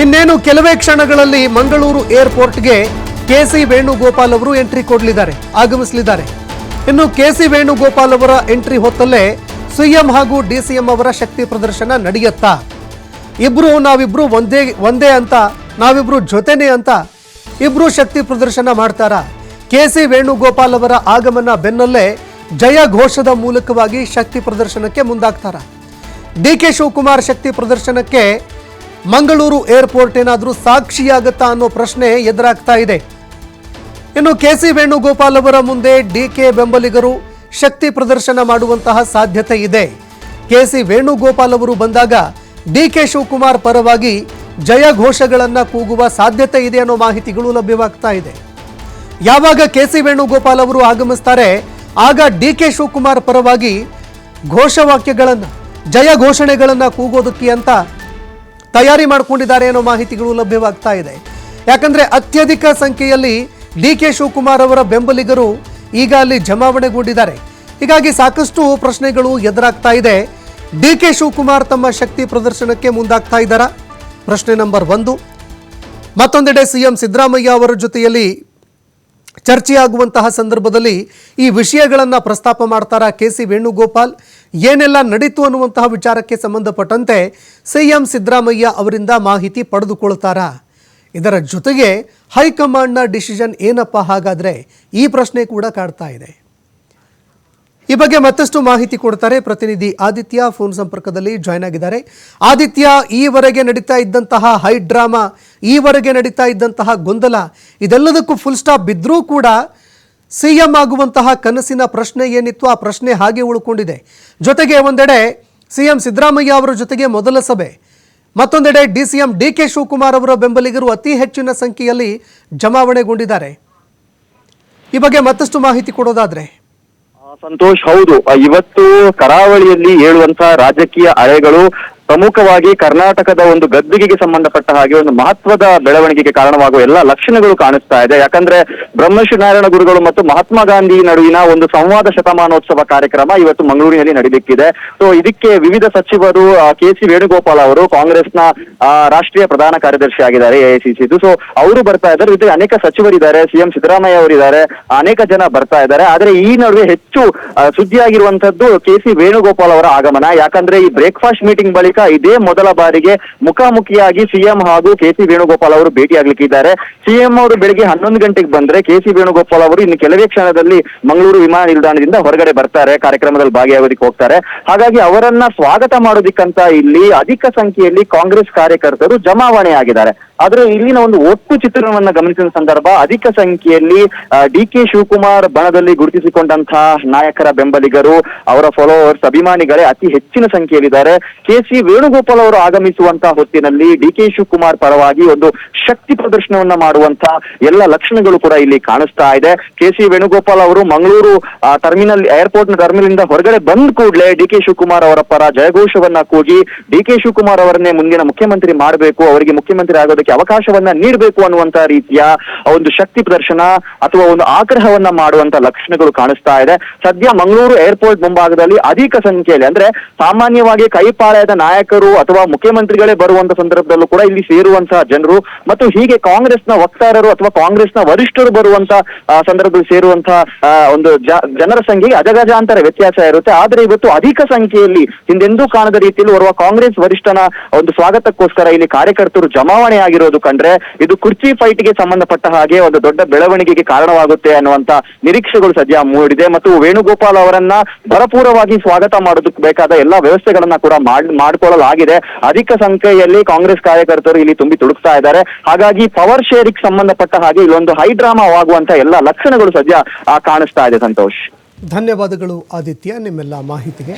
ಇನ್ನೇನು ಕೆಲವೇ ಕ್ಷಣಗಳಲ್ಲಿ ಮಂಗಳೂರು ಏರ್ಪೋರ್ಟ್ಗೆ ಕೆಸಿ ವೇಣುಗೋಪಾಲ್ ಅವರು ಎಂಟ್ರಿ ಕೊಡಲಿದ್ದಾರೆ, ಆಗಮಿಸಲಿದ್ದಾರೆ. ಇನ್ನು ಕೆಸಿ ವೇಣುಗೋಪಾಲ್ ಅವರ ಎಂಟ್ರಿ ಹೊತ್ತಲ್ಲೇ ಸಿಎಂ ಹಾಗೂ ಡಿಸಿಎಂ ಅವರ ಶಕ್ತಿ ಪ್ರದರ್ಶನ ನಡೆಯುತ್ತಾ? ಇಬ್ರು ನಾವಿಬ್ರು ಒಂದೇ ಒಂದೇ ಅಂತ, ನಾವಿಬ್ರು ಜೊತೆನೇ ಅಂತ ಇಬ್ರು ಶಕ್ತಿ ಪ್ರದರ್ಶನ ಮಾಡ್ತಾರ? ಕೆ ಸಿ ವೇಣುಗೋಪಾಲ್ ಅವರ ಆಗಮನ ಬೆನ್ನಲ್ಲೇ ಜಯ ಘೋಷದ ಮೂಲಕವಾಗಿ ಶಕ್ತಿ ಪ್ರದರ್ಶನಕ್ಕೆ ಮುಂದಾಗ್ತಾರ? ಡಿ ಕೆ ಶಿವಕುಮಾರ್ ಶಕ್ತಿ ಪ್ರದರ್ಶನಕ್ಕೆ ಮಂಗಳೂರು ಏರ್ಪೋರ್ಟ್ ಏನಾದರೂ ಸಾಕ್ಷಿಯಾಗುತ್ತಾ ಅನ್ನೋ ಪ್ರಶ್ನೆ ಎದುರಾಗ್ತಾ ಇದೆ. ಇನ್ನು ಕೆ ಸಿ ವೇಣುಗೋಪಾಲ್ ಅವರ ಮುಂದೆ ಡಿ ಕೆ ಬೆಂಬಲಿಗರು ಶಕ್ತಿ ಪ್ರದರ್ಶನ ಮಾಡುವಂತಹ ಸಾಧ್ಯತೆ ಇದೆ. ಕೆ ಸಿ ವೇಣುಗೋಪಾಲ್ ಅವರು ಬಂದಾಗ ಡಿ ಕೆ ಶಿವಕುಮಾರ್ ಪರವಾಗಿ ಜಯ ಘೋಷಗಳನ್ನು ಕೂಗುವ ಸಾಧ್ಯತೆ ಇದೆ ಅನ್ನೋ ಮಾಹಿತಿಗಳು ಲಭ್ಯವಾಗ್ತಾ ಇದೆ. ಯಾವಾಗ ಕೆ ಸಿ ವೇಣುಗೋಪಾಲ್ ಅವರು ಆಗಮಿಸ್ತಾರೆ, ಆಗ ಡಿ ಕೆ ಶಿವಕುಮಾರ್ ಪರವಾಗಿ ಘೋಷವಾಕ್ಯಗಳನ್ನು, ಜಯ ಘೋಷಣೆಗಳನ್ನು ಕೂಗೋದಕ್ಕೆ ಅಂತ ತಯಾರಿ ಮಾಡಿಕೊಂಡಿದ್ದಾರೆ ಅನ್ನೋ ಮಾಹಿತಿಗಳು ಲಭ್ಯವಾಗ್ತಾ ಇದೆ. ಯಾಕಂದ್ರೆ ಅತ್ಯಧಿಕ ಸಂಖ್ಯೆಯಲ್ಲಿ ಡಿ ಕೆ ಶಿವಕುಮಾರ್ ಅವರ ಬೆಂಬಲಿಗರು ಈಗ ಅಲ್ಲಿ ಜಮಾವಣೆಗೊಂಡಿದ್ದಾರೆ. ಹೀಗಾಗಿ ಸಾಕಷ್ಟು ಪ್ರಶ್ನೆಗಳು ಎದುರಾಗ್ತಾ ಇದೆ. ಡಿ ಕೆ ಶಿವಕುಮಾರ್ ತಮ್ಮ ಶಕ್ತಿ ಪ್ರದರ್ಶನಕ್ಕೆ ಮುಂದಾಗ್ತಾ ಇದ್ದಾರಾ? ಪ್ರಶ್ನೆ ನಂಬರ್ ಒಂದು. ಮತ್ತೊಂದೆಡೆ ಸಿಎಂ ಸಿದ್ದರಾಮಯ್ಯ ಅವರ ಜೊತೆಯಲ್ಲಿ ಚರ್ಚೆಯಾಗುವಂತಹ ಸಂದರ್ಭದಲ್ಲಿ ಈ ವಿಷಯಗಳನ್ನು ಪ್ರಸ್ತಾಪ ಮಾಡ್ತಾರಾ ಕೆ ಸಿ ವೇಣುಗೋಪಾಲ್? ಏನೆಲ್ಲ ನಡೀತು ಅನ್ನುವಂತಹ ವಿಚಾರಕ್ಕೆ ಸಂಬಂಧಪಟ್ಟಂತೆ ಸಿಎಂ ಸಿದ್ದರಾಮಯ್ಯ ಅವರಿಂದ ಮಾಹಿತಿ ಪಡೆದುಕೊಳ್ತಾರಾ ಇದರ ಜೊತೆಗೆ ಹೈಕಮಾಂಡ್ನ ಡಿಸಿಷನ್ ಏನಪ್ಪ ಹಾಗಾದರೆ ಈ ಪ್ರಶ್ನೆ ಕೂಡ ಕಾಡ್ತಾ ಇದೆ. ಈ ಬಗ್ಗೆ ಮತ್ತಷ್ಟು ಮಾಹಿತಿ ಕೊಡ್ತಾರೆ ಪ್ರತಿನಿಧಿ ಆದಿತ್ಯ, ಫೋನ್ ಸಂಪರ್ಕದಲ್ಲಿ ಜಾಯ್ನ್ ಆಗಿದ್ದಾರೆ. ಆದಿತ್ಯ, ಈವರೆಗೆ ನಡೀತಾ ಇದ್ದಂತಹ ಹೈ ಡ್ರಾಮಾ ಈವರೆಗೆ ನಡೀತಾ ಇದ್ದಂತಹ ಗೊಂದಲ, ಇದೆಲ್ಲದಕ್ಕೂ ಫುಲ್ ಸ್ಟಾಪ್ ಬಿದ್ದರೂ ಕೂಡ ಸಿಎಂ ಆಗುವಂತಹ ಕನಸಿನ ಪ್ರಶ್ನೆ ಏನಿತ್ತು ಆ ಪ್ರಶ್ನೆ ಹಾಗೆ ಉಳ್ಕೊಂಡಿದೆ. ಜೊತೆಗೆ ಒಂದೆಡೆ ಸಿಎಂ ಸಿದ್ದರಾಮಯ್ಯ ಅವರ ಜೊತೆಗೆ ಮೊದಲ ಸಭೆ. ಮತ್ತೊಂದೆಡೆ D C M D K Shivakumar ಅವರ ಬೆಂಬಲಿಗರು ಅತಿ ಹೆಚ್ಚಿನ ಸಂಖ್ಯೆಯಲ್ಲಿ ಜಮಾವಣೆಗೊಂಡಿದ್ದಾರೆ. ಈ ಬಗ್ಗೆ ಮತ್ತಷ್ಟು ಮಾಹಿತಿ ಕೊಡೋದಾದ್ರೆ. ಸಂತೋಷ್, ಹೌದು. ಇವತ್ತು ಕರಾವಳಿಯಲ್ಲಿ ಏಳುವಂತಹ ರಾಜಕೀಯ ಅಲೆಗಳು ಪ್ರಮುಖವಾಗಿ ಕರ್ನಾಟಕದ ಒಂದು ಗದ್ದುಗೆಗೆ ಸಂಬಂಧಪಟ್ಟ ಹಾಗೆ ಒಂದು ಮಹತ್ವದ ಬೆಳವಣಿಗೆಗೆ ಕಾರಣವಾಗುವ ಎಲ್ಲ ಲಕ್ಷಣಗಳು ಕಾಣಿಸ್ತಾ ಇದೆ. ಯಾಕಂದ್ರೆ ಬ್ರಹ್ಮಶ್ರೀ ನಾರಾಯಣ ಗುರುಗಳು ಮತ್ತು ಮಹಾತ್ಮ ಗಾಂಧಿ ನಡುವಿನ ಒಂದು ಸಂವಾದ ಶತಮಾನೋತ್ಸವ ಕಾರ್ಯಕ್ರಮ ಇವತ್ತು ಮಂಗಳೂರಿನಲ್ಲಿ ನಡೆದಿಕ್ಕಿದೆ ಸೊ ಇದಕ್ಕೆ ವಿವಿಧ ಸಚಿವರು ಕೆ ಸಿ ವೇಣುಗೋಪಾಲ್ ಅವರು, ಕಾಂಗ್ರೆಸ್ನ ರಾಷ್ಟ್ರೀಯ ಪ್ರಧಾನ ಕಾರ್ಯದರ್ಶಿ ಆಗಿದ್ದಾರೆ ಎಐಸಿಸಿ ಸೊ ಅವರು ಬರ್ತಾ ಇದ್ದಾರೆ. ಜೊತೆಗೆ ಅನೇಕ ಸಚಿವರಿದ್ದಾರೆ. ಸಿಎಂ ಸಿದ್ದರಾಮಯ್ಯ ಅವರಿದ್ದಾರೆ. ಅನೇಕ ಜನ ಬರ್ತಾ ಇದ್ದಾರೆ. ಆದ್ರೆ ಈ ನಡುವೆ ಹೆಚ್ಚು ಸುದ್ದಿಯಾಗಿರುವಂತದ್ದು ಕೆ ಸಿ ವೇಣುಗೋಪಾಲ್ ಅವರ ಆಗಮನ. ಯಾಕಂದ್ರೆ ಈ ಬ್ರೇಕ್ಫಾಸ್ಟ್ ಮೀಟಿಂಗ್ ಬಳಿಕ ಇದೇ ಮೊದಲ ಬಾರಿಗೆ ಮುಖಾಮುಖಿಯಾಗಿ ಸಿಎಂ ಹಾಗೂ ಕೆಸಿ ವೇಣುಗೋಪಾಲ್ ಅವರು ಭೇಟಿಯಾಗಲಿಕ್ಕಿದ್ದಾರೆ. ಸಿಎಂ ಅವರು ಬೆಳಿಗ್ಗೆ ಹನ್ನೊಂದು ಗಂಟೆಗೆ ಬಂದ್ರೆ ಕೆಸಿ ವೇಣುಗೋಪಾಲ್ ಅವರು ಇನ್ನು ಕೆಲವೇ ಕ್ಷಣದಲ್ಲಿ ಮಂಗಳೂರು ವಿಮಾನ ನಿಲ್ದಾಣದಿಂದ ಹೊರಗಡೆ ಬರ್ತಾರೆ, ಕಾರ್ಯಕ್ರಮದಲ್ಲಿ ಭಾಗಿಯಾಗೋದಿಕ್ಕೆ ಹೋಗ್ತಾರೆ. ಹಾಗಾಗಿ ಅವರನ್ನ ಸ್ವಾಗತ ಮಾಡೋದಿಕ್ಕಂತ ಇಲ್ಲಿ ಅಧಿಕ ಸಂಖ್ಯೆಯಲ್ಲಿ ಕಾಂಗ್ರೆಸ್ ಕಾರ್ಯಕರ್ತರು ಜಮಾವಣೆ ಆಗಿದ್ದಾರೆ ಆದ್ರೆ ಇಲ್ಲಿನ ಒಂದು ಒಟ್ಟು ಚಿತ್ರಣವನ್ನ ಗಮನಿಸಿದ ಸಂದರ್ಭ ಅಧಿಕ ಸಂಖ್ಯೆಯಲ್ಲಿ ಡಿ ಕೆ ಶಿವಕುಮಾರ್ ಬಣದಲ್ಲಿ ಗುರುತಿಸಿಕೊಂಡಂತಹ ನಾಯಕರ ಬೆಂಬಲಿಗರು, ಅವರ ಫಾಲೋವರ್ಸ್ ಅಭಿಮಾನಿಗಳೇ ಅತಿ ಹೆಚ್ಚಿನ ಸಂಖ್ಯೆಯಲ್ಲಿದ್ದಾರೆ. ಕೆ ಸಿ ವೇಣುಗೋಪಾಲ್ ಅವರು ಆಗಮಿಸುವಂತಹ ಹೊತ್ತಿನಲ್ಲಿ ಡಿ ಕೆ ಶಿವಕುಮಾರ್ ಪರವಾಗಿ ಒಂದು ಶಕ್ತಿ ಪ್ರದರ್ಶನವನ್ನ ಮಾಡುವಂತ ಎಲ್ಲ ಲಕ್ಷಣಗಳು ಕೂಡ ಇಲ್ಲಿ ಕಾಣಿಸ್ತಾ ಇದೆ. ಕೆ ಸಿ ವೇಣುಗೋಪಾಲ್ ಅವರು ಮಂಗಳೂರು ಟರ್ಮಿನಲ್ ಏರ್ಪೋರ್ಟ್ನ ಟರ್ಮಿನಲ್ ಇಂದ ಹೊರಗಡೆ ಬಂದ ಕೂಡಲೇ ಡಿ ಕೆ ಶಿವಕುಮಾರ್ ಅವರ ಪರ ಜಯಘೋಷವನ್ನ ಕೂಗಿ ಡಿ ಕೆ ಶಿವಕುಮಾರ್ ಅವರನ್ನೇ ಮುಂದಿನ ಮುಖ್ಯಮಂತ್ರಿ ಮಾಡಬೇಕು, ಅವರಿಗೆ ಮುಖ್ಯಮಂತ್ರಿ ಆಗೋದಕ್ಕೆ ಅವಕಾಶವನ್ನ ನೀಡಬೇಕು ಅನ್ನುವಂತ ರೀತಿಯ ಒಂದು ಶಕ್ತಿ ಪ್ರದರ್ಶನ ಅಥವಾ ಒಂದು ಆಗ್ರಹವನ್ನ ಮಾಡುವಂತ ಲಕ್ಷಣಗಳು ಕಾಣಿಸ್ತಾ ಇದೆ. ಸದ್ಯ ಮಂಗಳೂರು ಏರ್ಪೋರ್ಟ್ ಮುಂಭಾಗದಲ್ಲಿ ಅಧಿಕ ಸಂಖ್ಯೆಯಲ್ಲಿ ಅಂದ್ರೆ ಸಾಮಾನ್ಯವಾಗಿ ಕೈಪಾಳ್ಯದ ನಾಯಕರು ಅಥವಾ ಮುಖ್ಯಮಂತ್ರಿಗಳೇ ಬರುವಂತ ಸಂದರ್ಭದಲ್ಲೂ ಕೂಡ ಇಲ್ಲಿ ಸೇರುವಂತಹ ಜನರು ಮತ್ತು ಹೀಗೆ ಕಾಂಗ್ರೆಸ್ನ ವಕ್ತಾರರು ಅಥವಾ ಕಾಂಗ್ರೆಸ್ನ ವರಿಷ್ಠರು ಬರುವಂತ ಸಂದರ್ಭದಲ್ಲಿ ಸೇರುವಂತಹ ಒಂದು ಜನರ ಸಂಖ್ಯೆಗೆ ಅಜಗಜಾಂತರ ವ್ಯತ್ಯಾಸ ಇರುತ್ತೆ. ಆದ್ರೆ ಇವತ್ತು ಅಧಿಕ ಸಂಖ್ಯೆಯಲ್ಲಿ ಹಿಂದೆಂದೂ ಕಾಣದ ರೀತಿಯಲ್ಲಿ ಓರ್ವ ಕಾಂಗ್ರೆಸ್ ವರಿಷ್ಠನ ಒಂದು ಸ್ವಾಗತಕ್ಕೋಸ್ಕರ ಇಲ್ಲಿ ಕಾರ್ಯಕರ್ತರು ಜಮಾವಣೆ ಆಗಿರೋದು ಕಂಡ್ರೆ, ಇದು ಕುರ್ಚಿ ಫೈಟ್ಗೆ ಸಂಬಂಧಪಟ್ಟ ಹಾಗೆ ಒಂದು ದೊಡ್ಡ ಬೆಳವಣಿಗೆಗೆ ಕಾರಣವಾಗುತ್ತೆ ಅನ್ನುವಂತ ನಿರೀಕ್ಷೆಗಳು ಸದ್ಯ ಮೂಡಿದೆ. ಮತ್ತು ವೇಣುಗೋಪಾಲ್ ಅವರನ್ನ ಭರಪೂರವಾಗಿ ಸ್ವಾಗತ ಮಾಡೋದಕ್ಕೆ ಬೇಕಾದ ಎಲ್ಲಾ ವ್ಯವಸ್ಥೆಗಳನ್ನ ಕೂಡ ಮಾಡ್, ಮಾಡ್ಕೊಳ್ಳಲಾಗಿದೆ. ಅಧಿಕ ಸಂಖ್ಯೆಯಲ್ಲಿ ಕಾಂಗ್ರೆಸ್ ಕಾರ್ಯಕರ್ತರು ಇಲ್ಲಿ ತುಂಬಿ ತುಡುಕ್ತಾ ಇದ್ದಾರೆ. ಹಾಗಾಗಿ ಪವರ್ ಶೇರಿಗೆ ಸಂಬಂಧಪಟ್ಟ ಹಾಗೆ ಇಲ್ಲೊಂದು ಹೈ ಡ್ರಾಮಾ ಆಗುವಂತ ಎಲ್ಲಾ ಲಕ್ಷಣಗಳು ಸದ್ಯ ಆ, ಕಾಣಿಸ್ತಾ ಇದೆ ಸಂತೋಷ್. ಧನ್ಯವಾದಗಳು ಆದಿತ್ಯ ನಿಮ್ಮೆಲ್ಲ ಮಾಹಿತಿಗೆ.